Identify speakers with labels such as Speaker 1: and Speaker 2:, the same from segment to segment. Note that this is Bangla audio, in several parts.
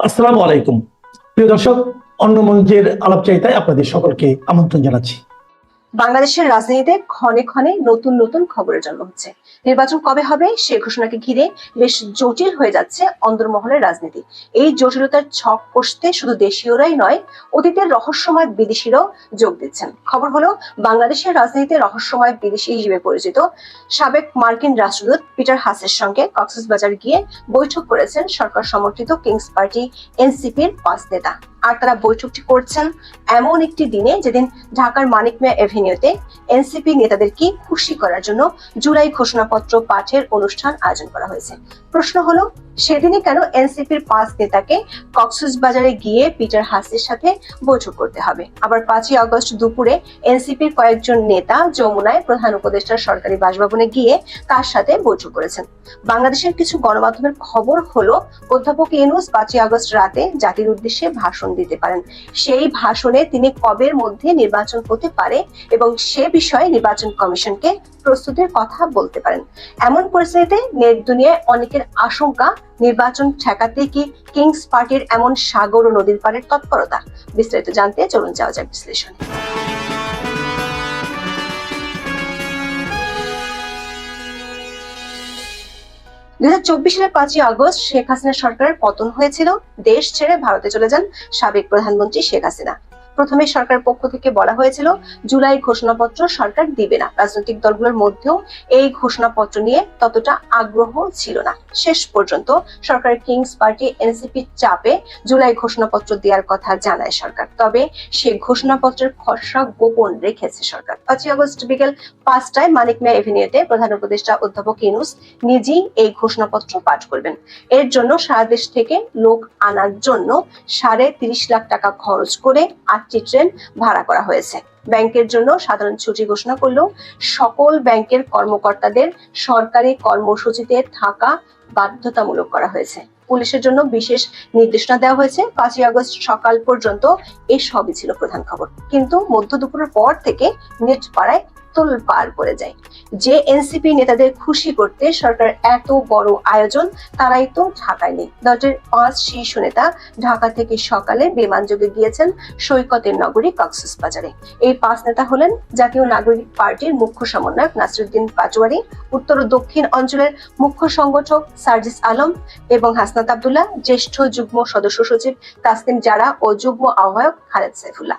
Speaker 1: আসসালামু আলাইকুম। প্রিয় দর্শক অন্য মঞ্চের আলাপচারিতায় আপনাদের সকলকে আমন্ত্রণ জানাচ্ছি।
Speaker 2: বাংলাদেশের রাজনীতিতে ক্ষণে ক্ষণে নতুন নতুন খবরের জন্ম হচ্ছে। নির্বাচন কবে হবে সে ঘোষণাকে ঘিরে বেশ জটিল হয়ে যাচ্ছে অন্দরমহলের রাজনীতি। এই জটিলতার ছক কষতে শুধু দেশীয়রাই নয়, অতীতের রহস্যময় বিদেশিরাও যোগ দিচ্ছেন। খবর হলো, বাংলাদেশের রাজনীতিতে রহস্যময় বিদেশি হিসেবে পরিচিত সাবেক মার্কিন রাষ্ট্রদূত পিটার হাসের সঙ্গে কক্সবাজার গিয়ে বৈঠক করেছেন সরকার সমর্থিত কিংস পার্টি এনসিপির পাঁচ নেতা। আর তারা বৈঠকটি করছেন এমন একটি দিনে যেদিন ঢাকার মানিক মিয়া এভিনিউতে এনসিপি নেতাদেরকে খুশি করার জন্য জুলাই ঘোষণাপত্র পাঠের অনুষ্ঠান আয়োজন করা হয়েছে। প্রশ্ন হলো সেদিনই কেন এনসিপির পাঁচ নেতাকে কক্সবাজারে গিয়ে পিটার হাসির সাথে বৈঠক করতে হবে? আবার পাঁচই আগস্ট দুপুরে এনসিপির কয়েকজন নেতা যমুনায় প্রধান উপদেষ্টার সরকারি বাসভবনে গিয়ে তার সাথে বৈঠক করেছেন। বাংলাদেশের কিছু গণমাধ্যমের খবর হলো, অধ্যাপক ইউনুস পাঁচই আগস্ট রাতে জাতির উদ্দেশ্যে ভাষণ দিতে পারেন। সেই ভাষণে তিনি কবের মধ্যে নির্বাচন হতে পারে এবং সে বিষয়ে নির্বাচন কমিশনকে প্রস্তুতির কথা বলতে পারেন। এমন পরিস্থিতিতে নেট দুনিয়ায় অনেকের আশঙ্কা নির্বাচন ঠেকাতে কি কিংস পার্টির এমন সাগর ও নদীর পাড়ের তৎপরতা? বিস্তারিত জানতে চলুন যাওয়া যাক বিশ্লেষণ। দুই হাজার চব্বিশ সালের পাঁচই আগস্ট শেখ হাসিনা সরকারের পতন হয়েছিল। দেশ ছেড়ে ভারতে চলে যান সাবেক প্রধানমন্ত্রী শেখ হাসিনা। প্রথমে সরকারের পক্ষ থেকে বলা হয়েছিল, জুলাই ঘোষণাপত্র সরকার দিবে না। রাজনৈতিক দলগুলোর মধ্যেও এই ঘোষণাপত্র নিয়ে ততটা আগ্রহ ছিল না। শেষ পর্যন্ত সরকারের কিংস পার্টি এনসিপি চাপে জুলাই ঘোষণাপত্র দেওয়ার কথা জানায় সরকার। তবে সে ঘোষণাপত্রের খসড়া গোপন রেখেছে সরকার। পাঁচই আগস্ট বিকেল পাঁচটায় মানিক মিয়া এভিনিউতে প্রধান উপদেষ্টা অধ্যাপক ইনুস নিজেই এই ঘোষণাপত্র পাঠ করবেন। এর জন্য সারা দেশ থেকে লোক আনার জন্য সাড়ে তিরিশ লাখ টাকা খরচ করে আটটি ট্রেন ভাড়া করা হয়েছে। ব্যাংকের জন্য সাধারণ ছুটি ঘোষণা করলেও সকল ব্যাংকের কর্মকর্তাদের সরকারি কর্মসূচিতে থাকা বাধ্যতামূলক করা হয়েছে। পুলিশের জন্য বিশেষ নির্দেশনা দেওয়া হয়েছে। পাঁচই আগস্ট সকাল পর্যন্ত এই সবই ছিল প্রধান খবর। কিন্তু মধ্য দুপুরের পর থেকে নেট পাড়ায় তোল পার পড়ে যায়। যে এনসিপি নেতাদের খুশি করতে সরকার এত বড় আয়োজন, তারাই তো ঢাকায় নেই দলটির পাঁচ শীর্ষ নেতা ঢাকা থেকে সকালে বিমান যোগে গিয়েছেন সৈকতের নগরী কক্সবাজারে। এই পাঁচ নেতা হলেন জাতীয় নাগরিক পার্টির মুখ্য সমন্বয়ক নাসিরুদ্দিন পাটোয়ারি, উত্তর ও দক্ষিণ অঞ্চলের মুখ্য সংগঠক সার্জিস আলম এবং হাসনাত আবদুল্লাহ, জ্যেষ্ঠ যুগ্ম সদস্য সচিব তাসলিম জারা ও যুগ্ম আহ্বায়ক খালেদ সাইফুল্লাহ।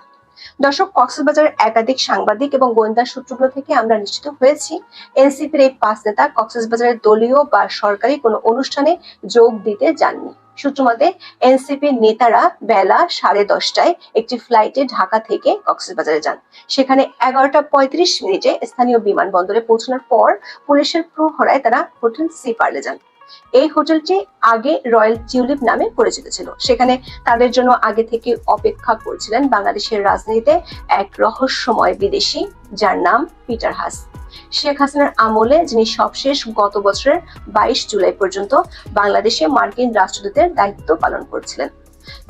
Speaker 2: দর্শক কক্সবাজারের একাধিক সাংবাদিক এবং গোয়েন্দা সূত্রগুলো থেকে আমরা নিশ্চিত হয়েছি, এনসিপির এই পাঁচ নেতা কক্সবাজারের দলীয় বা সরকারি কোনো অনুষ্ঠানে যোগ দিতে যাননি। সূত্রমতে এনসিপির নেতারা বেলা সাড়ে দশটায় একটি ফ্লাইটে ঢাকা থেকে কক্সবাজারে যান। সেখানে এগারোটা পঁয়ত্রিশ মিনিটে স্থানীয় বিমানবন্দরে পৌঁছানোর পর পুলিশের প্রহরায় তারা হোটেল সি পার্লে যান। এই হোটেলটি আগে রয়্যাল টিউলিপ নামে পরিচিত ছিল। সেখানে তাদের জন্য আগে থেকে অপেক্ষা করছিলেন বাংলাদেশের রাজনীতিতে এক রহস্যময় বিদেশি, যার নাম পিটার হাস। শেখ হাসিনার আমলে যিনি সবশেষ গত বছরের বাইশ জুলাই পর্যন্ত বাংলাদেশে মার্কিন রাষ্ট্রদূতের দায়িত্ব পালন করছিলেন।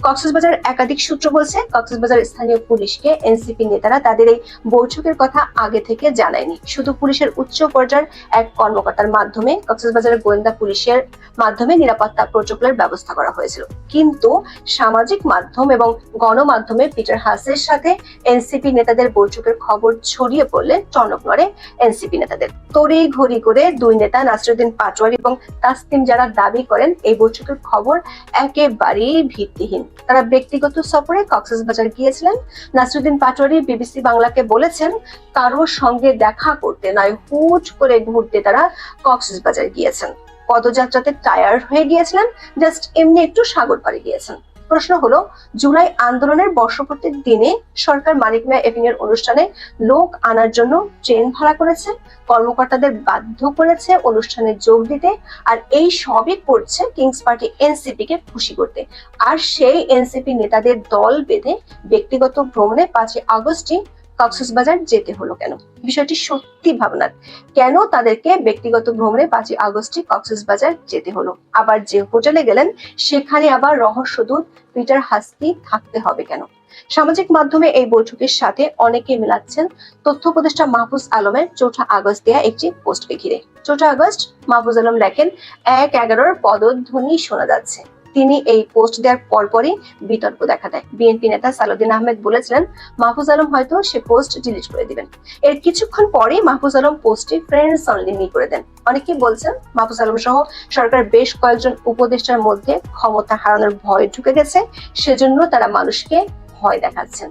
Speaker 2: কক্সবাজার একাধিক সূত্র বলছে, কক্সবাজার স্থানীয় পুলিশকে এনসিপি নেতারা তাদের এই বৈঠকের কথা আগে থেকে জানায়নি। শুধু পুলিশের উচ্চ পর্যায়ের এক কর্মকর্তার মাধ্যমে কক্সবাজারের গোয়েন্দা পুলিশের মাধ্যমে নিরাপত্তা প্রোটোকলের ব্যবস্থা করা হয়েছিল। কিন্তু সামাজিক মাধ্যম এবং গণমাধ্যমে পিটার হাসের সাথে এনসিপি নেতাদের বৈঠকের খবর ছড়িয়ে পড়লে টনক নড়ে এনসিপি নেতাদের। তড়ি ঘড়ি করে দুই নেতা নাসরুদ্দিন পাটোয়ারি এবং তাসলিম যারা দাবি করেন, এই বৈঠকের খবর একেবারেই ভিত্তিহীন তারা ব্যক্তিগত সফরে কক্সবাজার গিয়েছিলেন। নাসরুদ্দিন পাটোয়ারি বিবিসি বাংলাকে বলেছেন কারোর সঙ্গে দেখা করতে নয়, হুট করে ঘুরতে তারা কক্সবাজার গিয়েছেন। পদযাত্রাতে টায়ার্ড হয়ে গিয়েছিলেন জাস্ট এমনি একটু সাগর পাড়ে গিয়েছেন। প্রশ্ন হলো, জুলাই আন্দোলনের বর্ষপূর্তির দিনে সরকার মানিক মিয়া এভিনিউর অনুষ্ঠানে লোক আনার জন্য ট্রেন ভাড়া করেছে, কর্মকর্তাদের বাধ্য করেছে অনুষ্ঠানে যোগ দিতে, আর এই সবই করছে কিংস পার্টি এনসিপি কে খুশি করতে। আর সেই এনসিপি নেতাদের দল বেঁধে ব্যক্তিগত ভ্রমণে পাঁচই আগস্টই কক্সবাজার যেতে হলো কেন? বিষয়টি সত্যি ভাবনার। কেন তাদেরকে ব্যক্তিগত ভ্রমণে পাঁচই আগস্টে কক্সবাজার যেতে হলো? আবার যে হোটেলে গেলেন, সেখানে আবার রহস্যদূত পিটার হাস্কি থাকতে হবে কেন? সামাজিক মাধ্যমে এই বৈঠকের সাথে অনেকে মেলাচ্ছেন তথ্য উপদেষ্টা মাহফুজ আলমের চৌঠা আগস্ট দেয়া একটি পোস্টকে ঘিরে। চৌঠা আগস্ট, মাহফুজ আলম লেখেন, এক এগারোর পদধ্বনি শোনা যাচ্ছে। তিনি এই পোস্ট দেওয়ার পরপরই বিতর্ক দেখা দেয়। বিএনপি নেতা সালাউদ্দিন আহমেদ বলেছিলেন, মাহফুজ আলম হয়তো সে পোস্ট ডিলিট করে দিবেন। এর কিছুক্ষণ পরেই মাহফুজ আলম পোস্টটি ফ্রেন্ডস অনলি করে দেন। অনেকেই বলছেন, মাহফুজ আলম সহ সরকার বেশ কয়েকজন উপদেষ্টার মধ্যে ক্ষমতা হারানোর ভয় ঢুকে গেছে, সেজন্য তারা মানুষকে ভয় দেখাচ্ছেন।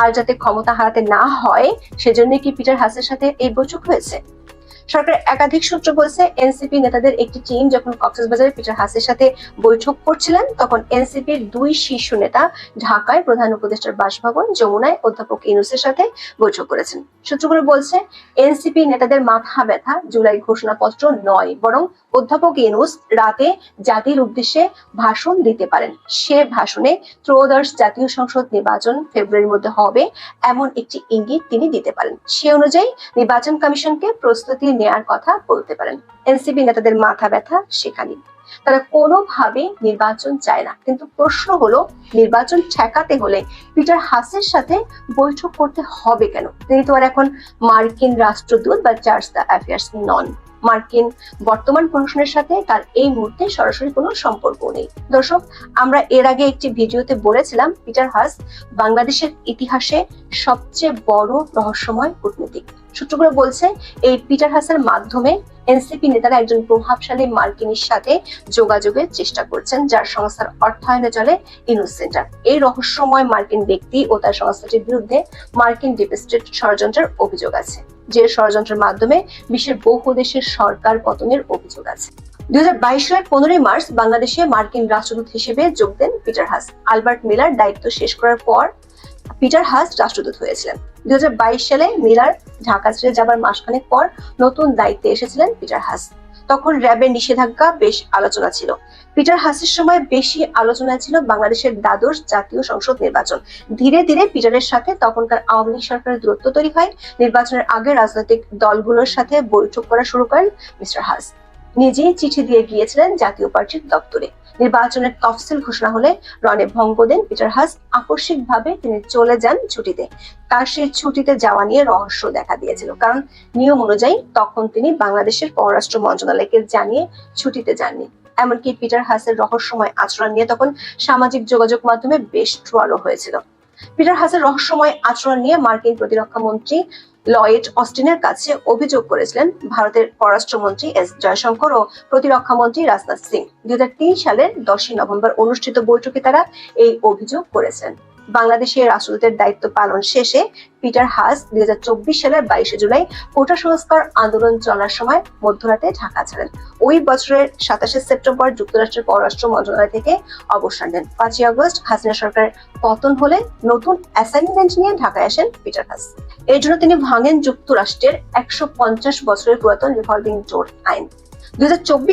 Speaker 2: আর যাতে ক্ষমতা হারাতে না হয় সেজন্য কি পিটার হাসের সাথে এই বৈঠক হয়েছে? সরকারের একাধিক সূত্র বলছে, এনসিপি নেতাদের একটি টিম যখন কক্সবাজারে পিটার হাসের সাথে বৈঠক করছিলেন, তখন এনসিপির দুই শীর্ষ নেতা ঢাকায় প্রধান উপদেষ্টার বাসভবন, যমুনায় অধ্যাপক ইনুসের সাথে বৈঠক করেছেন। সূত্রগুলো বলছে, এনসিপি নেতাদের মাথা ব্যথা জুলাই ঘোষণাপত্র নয়, বরং অধ্যাপক ইনুস রাতে জাতির উদ্দেশ্যে ভাষণ দিতে পারেন। সে ভাষণে ত্রয়োদশ জাতীয় সংসদ নির্বাচন ফেব্রুয়ারির মধ্যে হবে, এমন একটি ইঙ্গিত তিনি দিতে পারেন। সে অনুযায়ী, নির্বাচন কমিশনকে প্রস্তুতি নেয়ার কথা বলতে পারেন। এনসিপি নেতাদের মাথা ব্যথা সেখানে তারা কোনোভাবে নির্বাচন চায় না। কিন্তু প্রশ্ন হলো, নির্বাচন ঠেকাতে হলে পিটার হাসের সাথে বৈঠক করতে হবে কেন? তিনি তো আর এখন মার্কিন রাষ্ট্রদূত বা চার্জ দ্য অ্যাফেয়ার্স নন। মার্কিন বর্তমান প্রশাসনের সাথে তার এই মুহূর্তে সরাসরি কোনো সম্পর্ক নেই। দর্শক, আমরা এর আগে একটি ভিডিওতে বলেছিলাম পিটার হাস বাংলাদেশের ইতিহাসে সবচেয়ে বড় রহস্যময় কূটনীতিক। সূত্রগুলো বলছে, এই পিটার হাসের মাধ্যমে এনসিপি নেতারা একজন প্রভাবশালী মার্কিনীর সাথে যোগাযোগের চেষ্টা করছেন, যার সংস্থার অর্থায়নে চলে ইনুস সেন্টার। এই রহস্যময় মার্কিন ব্যক্তি ও তার সংস্থাটির বিরুদ্ধে মার্কিন ডিপ স্টেট ষড়যন্ত্রের অভিযোগ আছে। যে ষড়যন্ত্রের মাধ্যমে বিশ্বের বহু দেশের সরকার পতনের অভিযোগ আছে। দুই সালের পনেরোই মার্চ বাংলাদেশে মার্কিন রাষ্ট্রদূত হিসেবে যোগ দেন পিটার হাস। আলবার্ট মিলার দায়িত্ব শেষ করার পর পিটার হাস রাষ্ট্রদূত হয়েছিলেন। দুই হাজার বাইশ সালে মিলার ঢাকা ছেড়ে যাবার মাসখানেক পর নতুন দায়িত্বে এসেছিলেন পিটার হাস। তখন র্যাবের নিষেধাজ্ঞা বেশ আলোচনা ছিল। পিটার হাসের সময় বেশি আলোচনা ছিল বাংলাদেশের দ্বাদশ জাতীয় সংসদ নির্বাচন। ধীরে ধীরে পিটারের সাথে তখনকার আওয়ামী লীগ সরকারের দূরত্ব তৈরি হয়। নির্বাচনের আগে রাজনৈতিক দলগুলোর সাথে বৈঠক করা শুরু করেন মিস্টার হাস। নিজেই চিঠি দিয়ে গিয়েছিলেন জাতীয় পার্টির দপ্তরে। নির্বাচনের তফসিল ঘোষণা হলে রনে ভঙ্গ দেন পিটার হাস। আকস্মিকভাবে তিনি চলে যান ছুটিতে। তার সেই ছুটিতে যাওয়া নিয়ে রহস্য দেখা দিয়েছিল। কারণ নিয়ম অনুযায়ী তখন তিনি বাংলাদেশের পররাষ্ট্র মন্ত্রণালয়কে জানিয়ে ছুটিতে যাননি। এমনকি পিটার হাসের রহস্যময় আচরণ নিয়ে তখন সামাজিক যোগাযোগ মাধ্যমে বেশ ট্রলও হয়েছিল। পিটার হাসের রহস্যময় আচরণ নিয়ে মার্কিন প্রতিরক্ষা মন্ত্রী লয়েড অস্টিনের কাছে অভিযোগ করেছিলেন ভারতের পররাষ্ট্রমন্ত্রী এস জয়শঙ্কর ও প্রতিরক্ষা মন্ত্রী রাজনাথ সিং। দুই হাজার তিন সালের দশই নভেম্বর অনুষ্ঠিত বৈঠকে তারা এই অভিযোগ করেছেন। বাংলাদেশের রাষ্ট্রদূতের দায়িত্ব পালন শেষে পিটার হাস দুই সালের বাইশে জুলাই কোটা সংস্কার আন্দোলন চলার সময় মধ্যরাতে ঢাকা ছাড়েন। ওই বছরের সাতাশে সেপ্টেম্বর যুক্তরাষ্ট্রের পররাষ্ট্র মন্ত্রণালয় থেকে অবসর নেন। পাঁচই আগস্ট হাসিনা সরকারের পতন হলে নতুন অ্যাসাইনমেন্ট নিয়ে ঢাকায় আসেন পিটার হাস। এর জন্য তিনি ভাঙেন যুক্তরাষ্ট্রের একশো পঞ্চাশ বছরের পুরাতন রিভলভিং ডোর আইন। দুই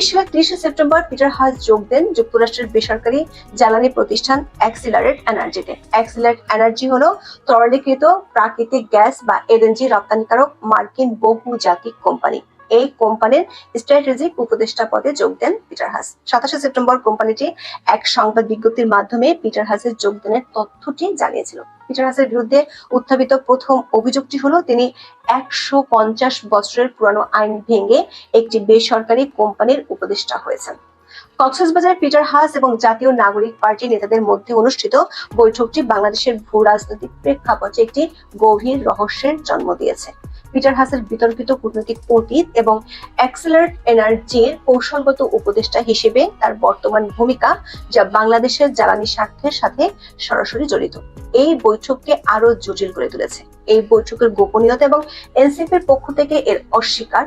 Speaker 2: সালের ত্রিশে সেপ্টেম্বর পিটার হাস যোগ দেন যুক্তরাষ্ট্রের বেসরকারি জ্বালানি প্রতিষ্ঠান অ্যাক্সিলারেট এনার্জিতে। অ্যাক্সিলারেট এনার্জি হলো তরলীকৃত প্রাকৃতিক গ্যাস বা এলএনজি রপ্তানিকারক মার্কিন বহুজাতিক কোম্পানি। এই কোম্পানির স্ট্র্যাটেজিক উপদেষ্টা পদে যোগ দেন পিটার হাস। সাতাশে সেপ্টেম্বর কোম্পানিটি এক সংবাদ বিজ্ঞপ্তির মাধ্যমে পিটার হাসের যোগদানের তথ্যটি জানিয়েছিল। পিটার হাসের বিরুদ্ধে উত্থাপিত প্রথম অভিযোগটি হলো, তিনি একশো পঞ্চাশ বছরের পুরানো আইন ভেঙে একটি বেসরকারি কোম্পানির উপদেষ্টা হয়েছেন। কক্সবাজারের পিটার হাস এবং জাতীয় নাগরিক পার্টি নেতাদের মধ্যে অনুষ্ঠিত বৈঠকটি বাংলাদেশের ভূ রাজনৈতিক প্রেক্ষাপটে একটি গভীর রহস্যের জন্ম দিয়েছে। পিটার হাসের বিতর্কিত কূটনৈতিক অতীত এবং অ্যাক্সেলার্ট এনার্জির কৌশলগত উপদেষ্টা হিসেবে তার বর্তমান ভূমিকা, যা বাংলাদেশের জ্বালানি স্বার্থের সাথে সরাসরি জড়িত। এই বৈঠককে আরও জটিল করে তুলেছে। এই বৈঠকের গোপনীয়তা এবং এনসিপির পক্ষ থেকে এর অস্বীকার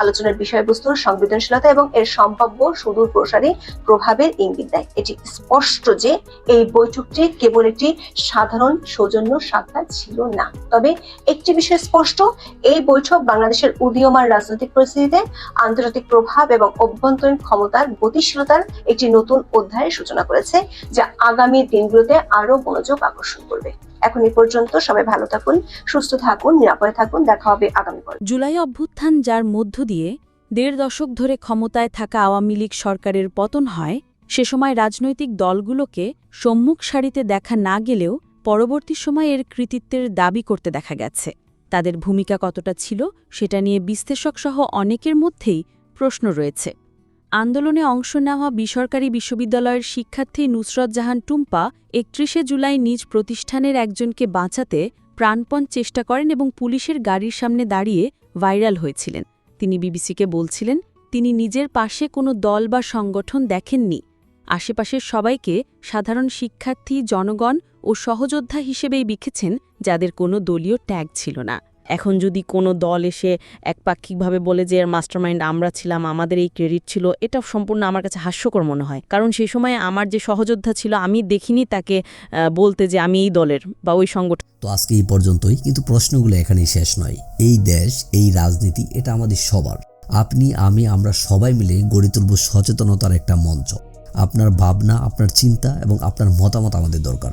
Speaker 2: আলোচনার বিষয়বস্তুর সংবেদনশীলতা এবং এর সম্ভাব্য সুদূর প্রসারী প্রভাবের ইঙ্গিত দেয়। এটি স্পষ্ট যে এই বৈঠকটি কেবল একটি সাধারণ সৌজন্য সাক্ষাৎ ছিল না। তবে একটি বিষয় স্পষ্ট, এই বৈঠক বাংলাদেশের উদীয়মান রাজনৈতিক পরিস্থিতিতে আন্তর্জাতিক প্রভাব এবং অভ্যন্তরীণ ক্ষমতার গতিশীলতার একটি নতুন অধ্যায়ের সূচনা করেছে, যা আগামী দিনগুলোতে আরও মনোযোগ আকর্ষণ করবে। এখন এই পর্যন্ত সবাই ভালো থাকুন, সুস্থ থাকুন, নিরাপদে থাকুন। দেখা হবে আগামী পর্বে।
Speaker 3: জুলাই অভ্যুত্থান যার মধ্য দিয়ে দেড় দশক ধরে ক্ষমতায় থাকা আওয়ামী লীগ সরকারের পতন হয়, সে সময় রাজনৈতিক দলগুলোকে সম্মুখ সারিতে দেখা না গেলেও পরবর্তী সময়ে এর কৃতিত্বের দাবি করতে দেখা গেছে। তাদের ভূমিকা কতটা ছিল, সেটা নিয়ে বিশ্লেষকসহ অনেকের মধ্যেই প্রশ্ন রয়েছে। আন্দোলনে অংশ নেওয়া বেসরকারি বিশ্ববিদ্যালয়ের শিক্ষার্থী নুসরত জাহান টুম্পা একত্রিশে জুলাই নিজ প্রতিষ্ঠানের একজনকে বাঁচাতে প্রাণপণ চেষ্টা করেন এবং পুলিশের গাড়ির সামনে দাঁড়িয়ে ভাইরাল হয়েছিলেন। তিনি বিবিসিকে বলছিলেন, তিনি নিজের পাশে কোনো দল বা সংগঠন দেখেননি। আশেপাশের সবাইকে সাধারণ শিক্ষার্থী, জনগণ ও সহযোদ্ধা হিসেবেই লিখেছেন যাদের কোনো দলীয় ট্যাগ ছিল না। এখন যদি কোনো দল এসে একপাক্ষিকভাবে বলে যে এর মাস্টারমাইন্ড আমরা ছিলাম, আমাদের এই ক্রেডিট ছিল, এটা সম্পূর্ণ আমার কাছে হাস্যকর মনে হয়। কারণ সেই সময় আমার যে সহযোদ্ধা ছিল, আমি দেখিনি তাকে বলতে যে আমি এই দলের বা ওই সংগঠন।
Speaker 4: তো আজকে এই পর্যন্তই, কিন্তু প্রশ্নগুলো এখানেই শেষ নয়। এই দেশ, এই রাজনীতি, এটা আমাদের সবার। আপনি, আমি, আমরা সবাই মিলে গড়ে তুলব সচেতনতার একটা মঞ্চ। আপনার ভাবনা, আপনার চিন্তা এবং আপনার মতামত আমাদের দরকার।